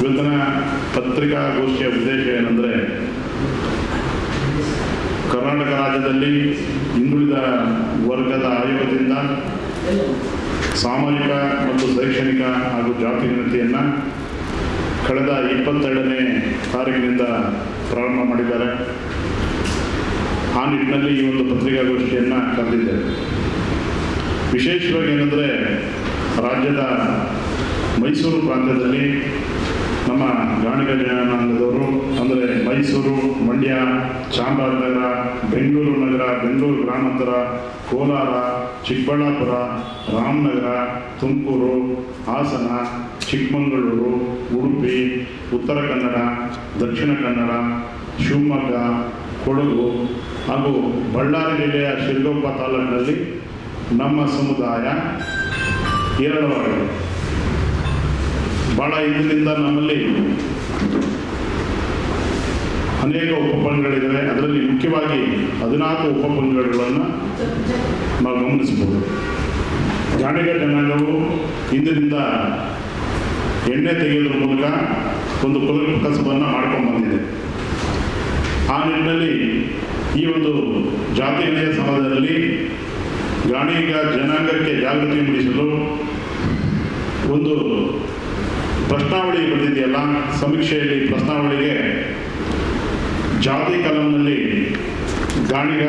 ಇವತ್ತಿನ ಪತ್ರಿಕಾಗೋಷ್ಠಿಯ ಉದ್ದೇಶ ಏನಂದರೆ, ಕರ್ನಾಟಕ ರಾಜ್ಯದಲ್ಲಿ ಹಿಂದುಳಿದ ವರ್ಗದ ಆಯೋಗದಿಂದ ಸಾಮಾಜಿಕ ಮತ್ತು ಶೈಕ್ಷಣಿಕ ಹಾಗೂ ಜಾತಿ ಗಣತಿಯನ್ನು ಕಳೆದ ಇಪ್ಪತ್ತೆರಡನೇ ತಾರೀಕಿನಿಂದ ಪ್ರಾರಂಭ ಮಾಡಿದ್ದಾರೆ. ಆ ನಿಟ್ಟಿನಲ್ಲಿ ಈ ಒಂದು ಪತ್ರಿಕಾಗೋಷ್ಠಿಯನ್ನು ಕರೆದಿದ್ದೇವೆ ವಿಶೇಷವಾಗಿ ಏನಂದರೆ, ರಾಜ್ಯದ ಮೈಸೂರು ಪ್ರಾಂತ್ಯದಲ್ಲಿ ನಮ್ಮ ಜಾಣ ಜನಾಂಗದವರು ಅಂದರೆ ಮೈಸೂರು, ಮಂಡ್ಯ, ಚಾಮರಾಜನಗರ, ಬೆಂಗಳೂರು ನಗರ, ಬೆಂಗಳೂರು ಗ್ರಾಮಾಂತರ, ಕೋಲಾರ, ಚಿಕ್ಕಬಳ್ಳಾಪುರ, ರಾಮನಗರ, ತುಮಕೂರು, ಹಾಸನ, ಚಿಕ್ಕಮಗಳೂರು, ಉಡುಪಿ, ಉತ್ತರ ಕನ್ನಡ, ದಕ್ಷಿಣ ಕನ್ನಡ, ಶಿವಮೊಗ್ಗ, ಕೊಡಗು ಹಾಗೂ ಬಳ್ಳಾರಿ ಜಿಲ್ಲೆಯ ಶಿರಗೊಪ್ಪ ತಾಲೂಕಿನಲ್ಲಿ ನಮ್ಮ ಸಮುದಾಯ ಹೇರಳವಾಗಿದೆ ಭಾಳ ಇದರಿಂದ ನಮ್ಮಲ್ಲಿ ಅನೇಕ ಉಪಪನ್ಗಳಿದ್ದಾವೆ. ಅದರಲ್ಲಿ ಮುಖ್ಯವಾಗಿ ಹದಿನಾಲ್ಕು ಉಪಪನ್ಗಳನ್ನು ನಾವು ಗಮನಿಸಬಹುದು. ಗಾಣಿಗ ಜನಾಂಗವು ಇಂದಿನಿಂದ ಎಣ್ಣೆ ತೆಗೆಯುವುದರ ಮೂಲಕ ಒಂದು ಕುಲ ಕಸಬನ್ನು ಮಾಡ್ಕೊಂಡು ಬಂದಿದೆ. ಆ ನಿಟ್ಟಿನಲ್ಲಿ ಈ ಒಂದು ಜಾತಿ ಗಣತಿಯ ಸಮಾಜದಲ್ಲಿ ಗಾಣಿಗ ಜನಾಂಗಕ್ಕೆ ಜಾಗೃತಿ ಮೂಡಿಸಲು ಒಂದು ಪ್ರಶ್ನಾವಳಿ ಬಂದಿದೆಯಲ್ಲ? ಸಮೀಕ್ಷೆಯಲ್ಲಿ ಪ್ರಶ್ನಾವಳಿಗೆ ಜಾತಿ ಕಲಂನಲ್ಲಿ ಗಾಣಿಗ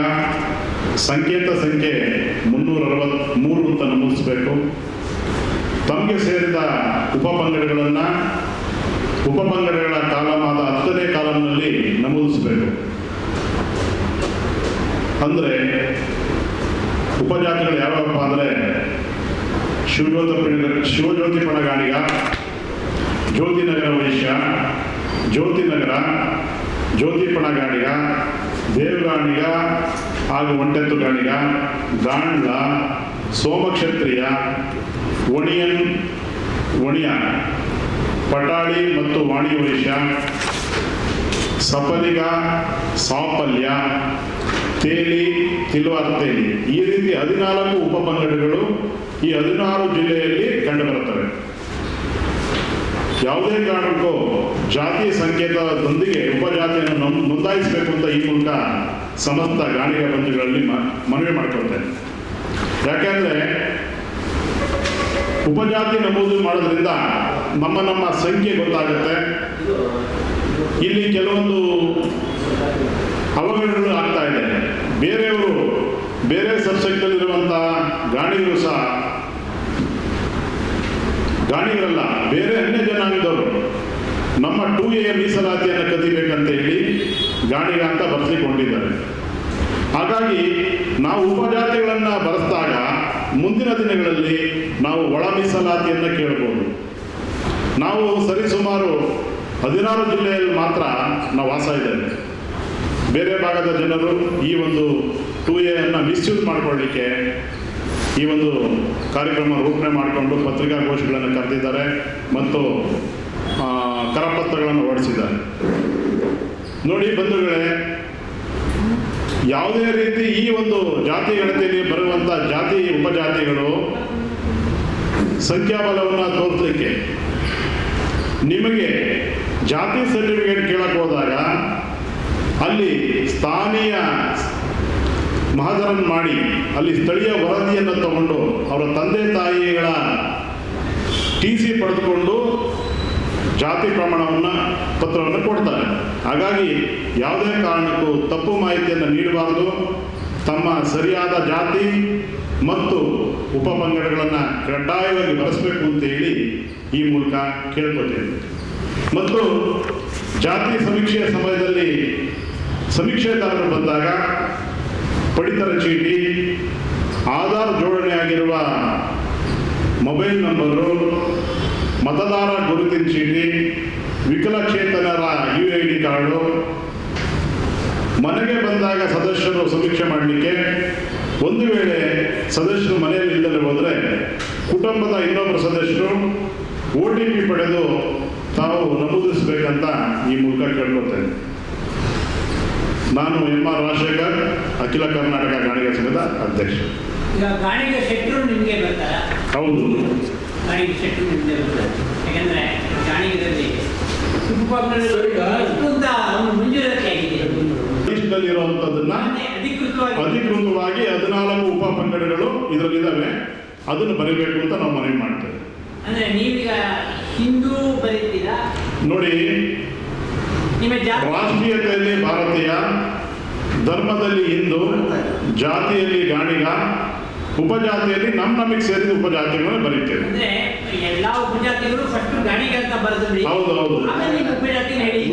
ಸಂಕೇತ ಸಂಖ್ಯೆ ಮುನ್ನೂರ ಅರವತ್ತ್ಮೂರು ಅಂತ ನಮೂದಿಸಬೇಕು. ತಮಗೆ ಸೇರಿದ ಉಪಪಂಗಡಗಳನ್ನು ಉಪಪಂಗಡಗಳ ಕಾಲಮಾದ ಹತ್ತನೇ ಕಾಲಂನಲ್ಲಿ ನಮೂದಿಸಬೇಕು. ಅಂದರೆ ಉಪಜಾತಿಗಳು ಯಾವ್ಯಾವಪ್ಪ ಅಂದರೆ ಶಿವಜ್ಯೋತಿ ಶಿವಜ್ಯೋತಿ ಪಣಗಾಣಿಗ ಜ್ಯೋತಿನಗರ ವೈಶ್ಯ ಜ್ಯೋತಿನಗರ ಜ್ಯೋತಿ ಪಣಗಾಣಿಗ ದೇವಗಾಣಿಗ ಹಾಗೂ ಒಂಟೆತ್ತು ಗಾಣಿಗ ಗಾಂಡ್ಲ ಸೋಮಕ್ಷತ್ರಿಯ, ಒಣಿಯನ್, ಒಣಿಯ, ಪಟಾಳಿ ಮತ್ತು ವಾಣಿ ವೈಶ್ಯ ಸಫಲಿಗ ಸಾಫಲ್ಯ ತೇಲಿ ತಿಲ್ವಾರ್ ತೇಲಿ. ಈ ರೀತಿ ಹದಿನಾಲ್ಕು ಉಪಪಂಗಡಗಳು ಈ ಹದಿನಾರು ಜಿಲ್ಲೆಯಲ್ಲಿ ಕಂಡುಬರುತ್ತವೆ ಯಾವುದೇ ಕಾರಣಕ್ಕೂ ಜಾತಿ ಸಂಕೇತದೊಂದಿಗೆ ಉಪಜಾತಿಯನ್ನು ನಮ್, ನೋಂದಾಯಿಸಬೇಕು ಅಂತ ಈ ಮೂಲಕ ಸಮಸ್ತ ಗಾಣಿಗ ಬಂಧುಗಳಲ್ಲಿ ಮನವಿ ಮಾಡ್ಕೊಳ್ತೇನೆ. ಯಾಕೆಂದ್ರೆ ಉಪಜಾತಿ ನಮೂದು ಮಾಡೋದ್ರಿಂದ ನಮ್ಮ ನಮ್ಮ ಸಂಖ್ಯೆ ಗೊತ್ತಾಗುತ್ತೆ. ಇಲ್ಲಿ ಕೆಲವೊಂದು ಅವಘಡಗಳು ಆಗ್ತಾ ಇದೆ. ಬೇರೆಯವರು ಬೇರೆ ಸಬ್ಸೆಕ್ಟಲ್ಲಿರುವಂಥ ಗಾಣಿಗರು ಸಹ ಗಾಣಿಗರಲ್ಲ ಬೇರೆ ಅನ್ಯ ಜನಾಂಗದವರು ನಮ್ಮ ಟೂ ಎ ಮೀಸಲಾತಿಯನ್ನು ಕದಿಬೇಕಂತ ಹೇಳಿ ಗಾಣಿಗ ಅಂತ ಬರೆಸಿಕೊಂಡಿದ್ದಾರೆ. ಹಾಗಾಗಿ ನಾವು ಉಪಜಾತಿಗಳನ್ನು ಬರೆಸಿದಾಗ ಮುಂದಿನ ದಿನಗಳಲ್ಲಿ ನಾವು ಒಳ ಮೀಸಲಾತಿಯನ್ನು ಕೇಳ್ಬೋದು. ನಾವು ಸರಿಸುಮಾರು ಹದಿನಾರು ಜಿಲ್ಲೆಯಲ್ಲಿ ಮಾತ್ರ ನಾವು ವಾಸ ಇದ್ದೇವೆ. ಬೇರೆ ಭಾಗದ ಜನರು ಈ ಒಂದು ಟೂ ಮಿಸ್ ಮಿಸ್ಯೂಸ್ ಮಾಡಿಕೊಳ್ಳಿಕ್ಕೆ ಈ ಒಂದು ಕಾರ್ಯಕ್ರಮ ರೂಪಣೆ ಮಾಡಿಕೊಂಡು ಪತ್ರಿಕಾಗೋಷ್ಠಿಗಳನ್ನು ಕರೆದಿದ್ದಾರೆ ಮತ್ತು ಕರಪತ್ರಗಳನ್ನು ಹೊರಡಿಸಿದ್ದಾರೆ. ನೋಡಿ ಬಂಧುಗಳೇ, ಯಾವುದೇ ರೀತಿ ಈ ಒಂದು ಜಾತಿ ಗಣತಿಯಲ್ಲಿ ಬರುವಂಥ ಜಾತಿ, ಉಪಜಾತಿಗಳು ಸಂಖ್ಯಾಬಲವನ್ನು ತೋರಿಸಲಿಕ್ಕೆ ನಿಮಗೆ ಜಾತಿ ಸರ್ಟಿಫಿಕೇಟ್ ಕೇಳಕ್ಕೆ ಹೋದಾಗ ಅಲ್ಲಿ ಸ್ಥಾನೀಯ ಮಹಜರನ್ ಮಾಡಿ ಅಲ್ಲಿ ಸ್ಥಳೀಯ ವರದಿಯನ್ನು ತಗೊಂಡು ಅವರ ತಂದೆ ತಾಯಿಗಳ ಟಿ ಸಿ ಪಡೆದುಕೊಂಡು ಜಾತಿ ಪ್ರಮಾಣವನ್ನು ಪತ್ರವನ್ನು ಕೊಡ್ತಾರೆ. ಹಾಗಾಗಿ ಯಾವುದೇ ಕಾರಣಕ್ಕೂ ತಪ್ಪು ಮಾಹಿತಿಯನ್ನು ನೀಡಬಾರದು. ತಮ್ಮ ಸರಿಯಾದ ಜಾತಿ ಮತ್ತು ಉಪಪಂಗಡಗಳನ್ನು ಕಡ್ಡಾಯವಾಗಿ ಬಳಸಬೇಕು ಅಂತ ಹೇಳಿ ಈ ಮೂಲಕ ಕೇಳ್ಕೊತೇನೆ ಮತ್ತು ಜಾತಿ ಸಮೀಕ್ಷೆಯ ಸಮಯದಲ್ಲಿ ಸಮೀಕ್ಷೆದಾರರು ಬಂದಾಗ ಪಡಿತರ ಚೀಟಿ, ಆಧಾರ್ ಜೋಡಣೆ ಆಗಿರುವ ಮೊಬೈಲ್ ನಂಬರು ಮತದಾರ ಗುರುತಿನ ಚೀಟಿ, ವಿಕಲಚೇತನರ ಯು ಐ ಡಿ ಕಾರ್ಡು, ಮನೆಗೆ ಬಂದಾಗ ಸದಸ್ಯರು ಸಮೀಕ್ಷೆ ಮಾಡಲಿಕ್ಕೆ ಒಂದು ವೇಳೆ ಸದಸ್ಯರು ಮನೆಯಲ್ಲಿ ಇಲ್ಲದೆ ಹೋದರೆ ಕುಟುಂಬದ ಇನ್ನೊಬ್ಬರ ಸದಸ್ಯರು ಓ ಟಿ ಪಿ ಪಡೆದು ತಾವು ನಮೂದಿಸಬೇಕಂತ ಈ ಮೂಲಕ ಕೇಳ್ಕೊಳ್ತೇನೆ. ನಾನು ಎಂ ಆರ್ ರಾಜಶೇಖರ್ ಅಖಿಲ ಕರ್ನಾಟಕ ಗಾಣಿಗ ಸಂಘದ ಅಧ್ಯಕ್ಷ. ಹೌದು. ಇರುವಂತದನ್ನ ಅಧಿಕೃತವಾಗಿ ಅಧಿಕೃತವಾಗಿ ಹದಿನಾಲ್ಕು ಉಪ ಪಂಗಡಗಳು ಇದರಲ್ಲಿದ್ದಾವೆ. ಅದನ್ನು ಬರೀಬೇಕು ಅಂತ ನಾವು ಮನವಿ ಮಾಡ್ತೇವೆ. ಅಂದ್ರೆ ನೀವೀಗ ಹಿಂದೂ ಬರೀತೀರಾ? ನೋಡಿ ರಾಷ್ಟ್ರೀಯತೆಯಲ್ಲಿ ಭಾರತೀಯ ಧರ್ಮದಲ್ಲಿ ಹಿಂದೂ ಜಾತಿಯಲ್ಲಿ ಗಾಣಿಗ ಉಪಜಾತಿಯಲ್ಲಿ ನಮ್ಮ ನಮಗೆ ಸೇರಿದ ಉಪಜಾತಿಗಳನ್ನು ಬರೀತೇವೆ. ಎಲ್ಲಾ ಉಪಜಾತಿಗಳು ಫಸ್ಟ್ ಗಾಣಿಗ ಅಂತ ಬರೆದ್ರಿ ಹೌದು ಹೌದು. ಉಪಜಾತಿನ ಹೇಳಿ.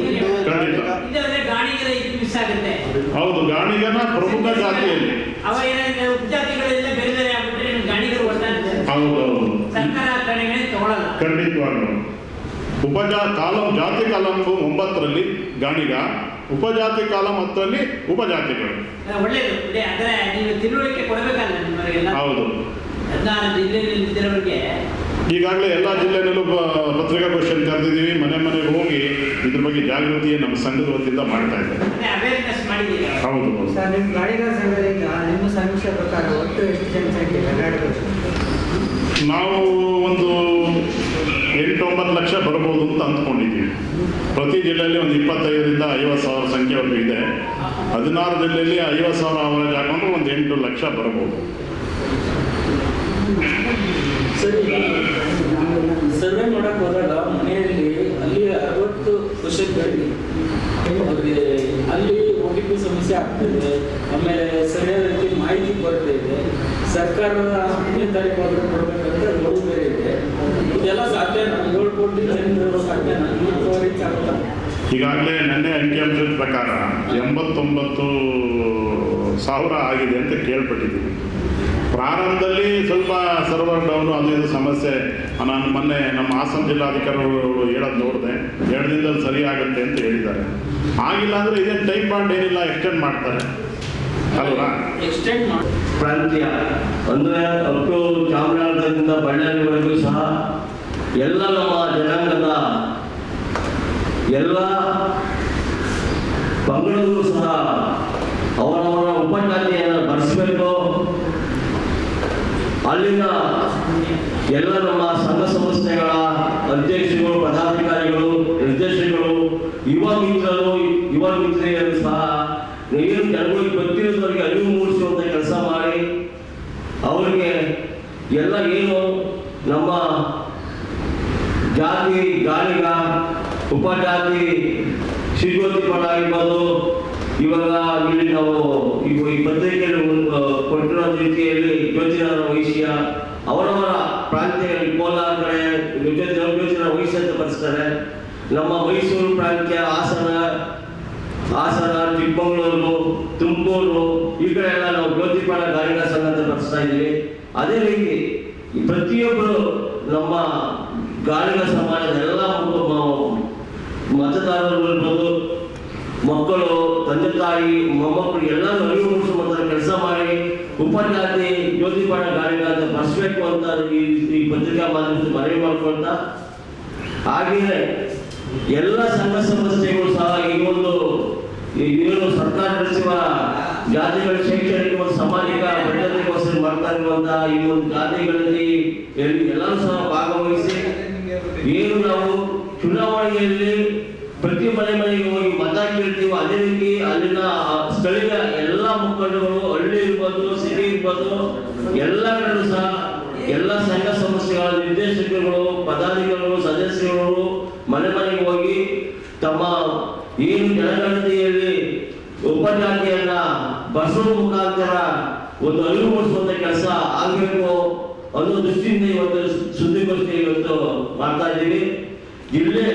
ಗಾಣಿಗರ ಮಿಸ್ ಆಗುತ್ತೆ. ಹೌದು ಗಾಣಿಗನ ಪ್ರಮುಖ ಜಾತಿಯಲ್ಲಿ. ಅವ ಏನಾದ್ರೆ ಉಪಜಾತಿಗಳೆಲ್ಲ ಬೇರೆ ಬೇರೆ ಆಗ್ಬಿಟ್ರೆ ಗಾಣಿಗರು ಒಟ್ಟಾರೆ ಹೌದು ಹೌದು. ಸರ್ಕಾರ ಕಡೆಗಳೇ ತಗೊಳಲ್ಲ. ಖಂಡಿತವಾಗ್ಲು. ಉಪಜಾ ಕಾಲಂ ಜಾತಿ ಕಾಲಂ ಒಂಬತ್ತರಲ್ಲಿ ಗಾಣಿಗ ಉಪಜಾತಿ ಕಾಲಂ ಹತ್ತರಲ್ಲಿ ಉಪಜಾತಿಗಳು. ಹೌದು. ಈಗಾಗಲೇ ಎಲ್ಲ ಜಿಲ್ಲೆಯಲ್ಲೂ ಪತ್ರಿಕಾಗೋಷ್ಠಿ ಕರೆದಿದ್ದೀವಿ. ಮನೆ ಮನೆಗೆ ಹೋಗಿ ಇದ್ರ ಬಗ್ಗೆ ಜಾಗೃತಿ ನಮ್ಮ ಸಂಘದ ವತಿಯಿಂದ ಮಾಡ್ತಾ ಇದ್ದಾರೆ. ಹೌದು ನಾವು ಒಂದು ಎಂಟೊಂಬತ್ತು ಲಕ್ಷ ಬರ್ಬೋದು ಅಂತ ಅಂದ್ಕೊಂಡಿದ್ದೀವಿ. ಪ್ರತಿ ಜಿಲ್ಲೆಯಲ್ಲಿ ಒಂದು ಇಪ್ಪತ್ತೈದರಿಂದ ಐವತ್ತು ಸಾವಿರ ಸಂಖ್ಯೆವರೆಗೂ ಇದೆ. ಹದಿನಾರು ಜಿಲ್ಲೆಯಲ್ಲಿ ಐವತ್ತು ಸಾವಿರ ಅವರೇಜ್ ಹಾಕೊಂಡು ಒಂದು ಎಂಟು ಲಕ್ಷ ಬರ್ಬೋದು. ಹೋದಾಗ ಮನೆಯಲ್ಲಿ ಅಲ್ಲಿ ಅರವತ್ತು ಅಲ್ಲಿ ಒ ಟಿ ಪಿ ಸಮಸ್ಯೆ ಆಗ್ತಿದೆ ಆಮೇಲೆ ಸರಿಯಾದ ರೀತಿ ಮಾಹಿತಿ ಬರ್ತಾ ಇದೆ. ಸರ್ಕಾರದ ಹತ್ತನೇ ಕೊಡಬೇಕಂದ್ರೆ ಲೋನ್ ಬೇರೆ ಇದೆ. ಇದೆಲ್ಲ ಸಾಧ್ಯ ಕೋಟಿ ಜನರು ಸಾಧ್ಯ ಈಗಾಗಲೇ ನೆನ್ನೆ ಅಂಕಿಅಂಶದ ಪ್ರಕಾರ ಎಂಬತ್ತೊಂಬತ್ತು ಸಾವಿರ ಆಗಿದೆ ಅಂತ ಕೇಳ್ಪಟ್ಟಿದ್ದೀವಿ. ಪ್ರಾರಂಭದಲ್ಲಿ ಸ್ವಲ್ಪ ಸರ್ವರ್ ಡೌನು, ಅದು ಇದು ಸಮಸ್ಯೆ. ನಾನು ಮೊನ್ನೆ ನಮ್ಮ ಹಾಸನ ಜಿಲ್ಲಾಧಿಕಾರಿಗಳು ಹೇಳೋದು ನೋಡಿದೆ. ಎರಡು ದಿನದಲ್ಲಿ ಸರಿ ಆಗುತ್ತೆ ಅಂತ ಹೇಳಿದ್ದಾರೆ. ಆಗಿಲ್ಲ ಅಂದರೆ ಇದೇನು ಟೈಮ್ ಬಾಂಡ್ ಏನಿಲ್ಲ, ಎಕ್ಸ್ಟೆಂಡ್ ಮಾಡ್ತಾರೆ. ಅಲ್ವಾ ಎಕ್ಸ್ಟೆಂಡ್ ಮಾಡಿ. ಪ್ರಾಂತ್ಯ. ಅಂದರೆ ಅಟ್ಟು ಚಾಮರಾಜನಗರದಿಂದ ಬಳ್ಳಾರಿವರೆಗೂ ಸಹ ಎಲ್ಲ ನಮ್ಮ ಜನಾಂಗದ ಎಲ್ಲ ಪಂಗಡಗಳು ಸಹ ಅವರವರ ಉಪಜಾತಿಯನ್ನು ಬರೆಸಬೇಕು. ಅಲ್ಲಿನ ಎಲ್ಲ ನಮ್ಮ ಸಂಘ ಸಂಸ್ಥೆಗಳ ಅಧ್ಯಕ್ಷರು ಪದಾಧಿಕಾರಿಗಳು ನಿರ್ದೇಶಕರು ಯುವ ಮಿತ್ರರು ಯುವ ಮಿತ್ರಿಯರು ಸಹ ಏನು ಜನಗಳಿಗೆ ಗೊತ್ತಿರೋದವರಿಗೆ ಅರಿವು ಮೂಡಿಸುವಂತ ಕೆಲಸ ಮಾಡಿ ಅವರಿಗೆ ಎಲ್ಲ ಏನು ನಮ್ಮ ಜಾತಿ ಗಾಳಿಗ ಉಪಜಾತಿ ಶಿಗೋತಿ ಪಡ ಆಗಿರ್ಬೋದು ಇವಾಗ ಇಲ್ಲಿ ನಾವು ಈ ಪತ್ರಿಕೆಯಲ್ಲಿ ಕೊಟ್ಟಿರೋ ರೀತಿಯಲ್ಲಿ ಯೋಚನೆ ವಹಿಸಿಯ ಅವರವರ ಪ್ರಾಂತ್ಯಗಳಲ್ಲಿ ಕೋಲಾರ ಕಡೆ ಯೋಜನೆ ಯೋಜನೆ ವಹಿಸಿ ಅಂತ ಬರ್ಸ್ತಾರೆ. ನಮ್ಮ ಮೈಸೂರು ಪ್ರಾಂತ್ಯ, ಹಾಸನ ಹಾಸನ, ಚಿಕ್ಕಮಗಳೂರು, ತುಮಕೂರು, ಈ ಕಡೆ ಎಲ್ಲ ನಾವು ಜ್ಯೋತಿಪಾಲ ಗಾಯಕ ಸಂಘ ಅಂತ ಬರೆಸ್ತಾ ಇದ್ದೀವಿ. ಅದೇ ರೀತಿ ಪ್ರತಿಯೊಬ್ಬರು ನಮ್ಮ ಗಾಯಕ ಸಮಾಜದ ಎಲ್ಲ ಮತದಾರರು ಮಕ್ಕಳು, ತಂದೆ ತಾಯಿ, ಮೊಮ್ಮಕ್ಕಳು ಎಲ್ಲರೂ ಅರಿವು ಮೂಡಿಸುವಂತ ಕೆಲಸ ಮಾಡಿ ಉಪಜಾತಿ ಜ್ಯೋತಿಪಾಠ ಅಂತ ಬರ್ಸ್ಬೇಕು ಅಂತ ಈ ಪತ್ರಿಕಾ ಮಾಧ್ಯಮದ ಮನವಿ ಮಾಡ್ಕೊಳ್ತಾ. ಹಾಗೆಯೇ ಎಲ್ಲ ಸಂಘ ಸಂಸ್ಥೆಗಳು ಸಹ ಈ ಒಂದು ಏನು ಸರ್ಕಾರ ನಡೆಸುವ ಜಾತಿಗಳ ಶೈಕ್ಷಣಿಕ ಮತ್ತು ಸಾಮಾಜಿಕ ಭದ್ರತೆಗೋಸ್ಕರ ಮಾಡ್ತಾ ಇರುವಂತಹ ಈ ಒಂದು ಜಾತಿಗಳಲ್ಲಿ ಎಲ್- ಎಲ್ಲರೂ ಸಹ ಭಾಗವಹಿಸಿ, ಏನು ನಾವು ಚುನಾವಣೆಯಲ್ಲಿ ಪ್ರತಿ ಮನೆ ಮನೆಗೆ ಹೋಗಿ ಮತ ಕೇಳ್ತೀವೋ ಅದೇ ರೀತಿ ಅಲ್ಲಿನ ಸ್ಥಳೀಯ ಎಲ್ಲ ಮುಖಂಡಗಳು ಹಳ್ಳಿ ಇರ್ಬೋದು ಸಿಟಿ ಇರ್ಬೋದು ಎಲ್ಲ ಕಡೆ ಸಹ ಎಲ್ಲ ಸಂಘ ಸಂಸ್ಥೆಗಳ ನಿರ್ದೇಶಕರುಗಳು, ಪದಾಧಿಕಾರಿಗಳು ಸದಸ್ಯರು ಮನೆ ಮನೆಗೆ ಹೋಗಿ ತಮ್ಮ ಏನು ಜನಗಣತಿಯಲ್ಲಿ ಉಪಜಾತಿಯನ್ನ ಬಸವ ಮುಖಾಂತರ ಒಂದು ಅರಿವು ಮೂಡಿಸುವಂತ ಕೆಲಸ ಆಗಬೇಕು ಅನ್ನೋ ದೃಷ್ಟಿಯಿಂದ ಇವತ್ತು ಸುದ್ದಿಗೋಷ್ಠಿ ಇವತ್ತು ಮಾಡ್ತಾ ಇದ್ದೀವಿ. ಜಿಲ್ಲೆ